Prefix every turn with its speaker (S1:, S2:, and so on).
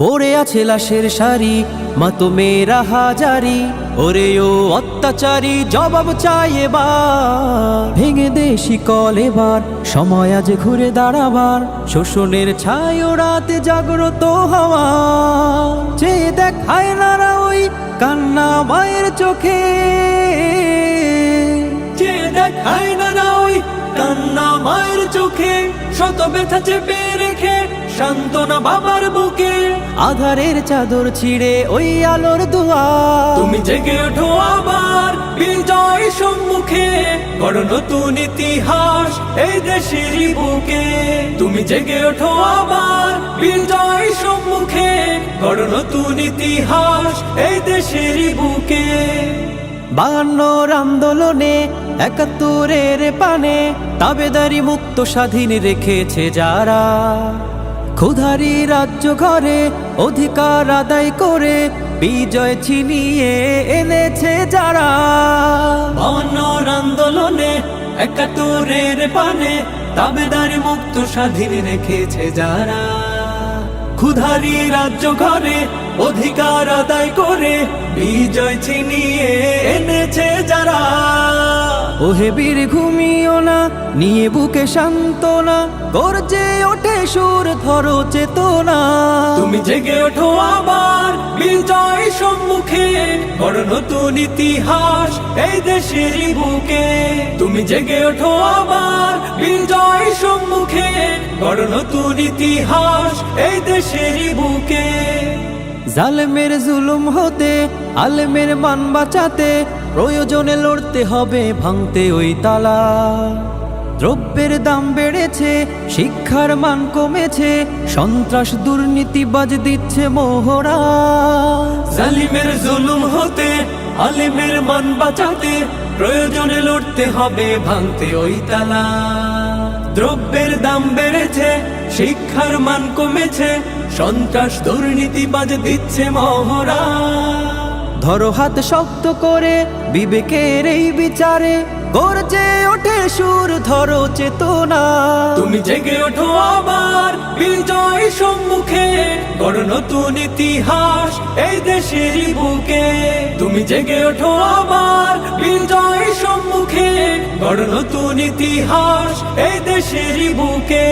S1: পড়ে আছে লাশের সারি মাতো মেয়েরা হাজারি, ওরে ও অত্যাচারী, জবাব চাই এবার। ভেঙে দে শিকল এবার, সময় আজ ঘুরে দাঁড়াবার, শোষণের ছায় রাতে জাগ্রত হওয়া চেয়ে দেখায় নারা ওই কান্না মায়ের চোখে চেয়ে দেখায় চোখে, শত ব্যথা চেপে রেখে, সান্ত্বনা বাবার বুকে, আধারের চাদর ছিঁড়ে ওই আলোর দুয়ার।
S2: তুমি জেগে ওঠো আবার, বিজয় সম্মুখে গড় নতুন ইতিহাস এই দেশের বুকে। তুমি জেগে ওঠো আবার, বিজয় সম্মুখে গড় নতুন ইতিহাস এই দেশের বুকে।
S1: বায়ান্নর আন্দোলনে, একাত্তরের পানে তাবেদারি মুক্ত স্বাধীন রেখেছে যারা। ক্ষুধারি রাজ্য ঘরে অধিকার আদায় করে বিজয় ছিনিয়ে এনেছে যারা।
S2: বায়ান্নর আন্দোলনে, একাত্তরের পানে তাবেদারি মুক্ত স্বাধীন রেখেছে যারা। ক্ষুধারি রাজ্য ঘরে অধিকার আদায় করে বিজয় ছিনিয়ে এনেছে যারা।
S1: ওহে বীর ঘুমিও না নিয়ে বুকে সান্ত্বনা গর্জে ওঠে সুর ধরো চেতনা।
S2: তুমি জেগে ওঠো আবার বিজয় সম্মুখে বড় নতুন ইতিহাস এই দেশের বুকে। তুমি জেগে ওঠো আবার বিজয় সম্মুখে বড় নতুন ইতিহাস এই দেশের বুকে।
S1: জালেমের জুলুম হতে আলেমের মান বাঁচাতে প্রয়োজনে লড়তে হবে ভাঙতে ওই তালা। দ্রব্যের দাম বেড়েছে শিক্ষার মান কমেছে সন্ত্রাস দুর্নীতিবাজ দিচ্ছে মোহরা।
S2: জালিমের জুলুম হতে আলিমের মান বাঁচাতে প্রয়োজনে লড়তে হবে ভাঙতে ওই তালা। দ্রব্যের দাম বেড়েছে শিক্ষার মান কমেছে সন্ত্রাস দুর্নীতিবাজ দিচ্ছে মহড়া।
S1: ধরো হাত শক্ত করে বিবেকের এই বিচারে গর্জে ওঠে সুর ধরো চেতনা।
S2: তুমি জেগে ওঠো আবার বিজয় সম্মুখে গড় নতুন ইতিহাস এই দেশের বুকে। তুমি জেগে ওঠো আবার বিজয় সম্মুখে গড় নতুন ইতিহাস এই দেশের বুকে।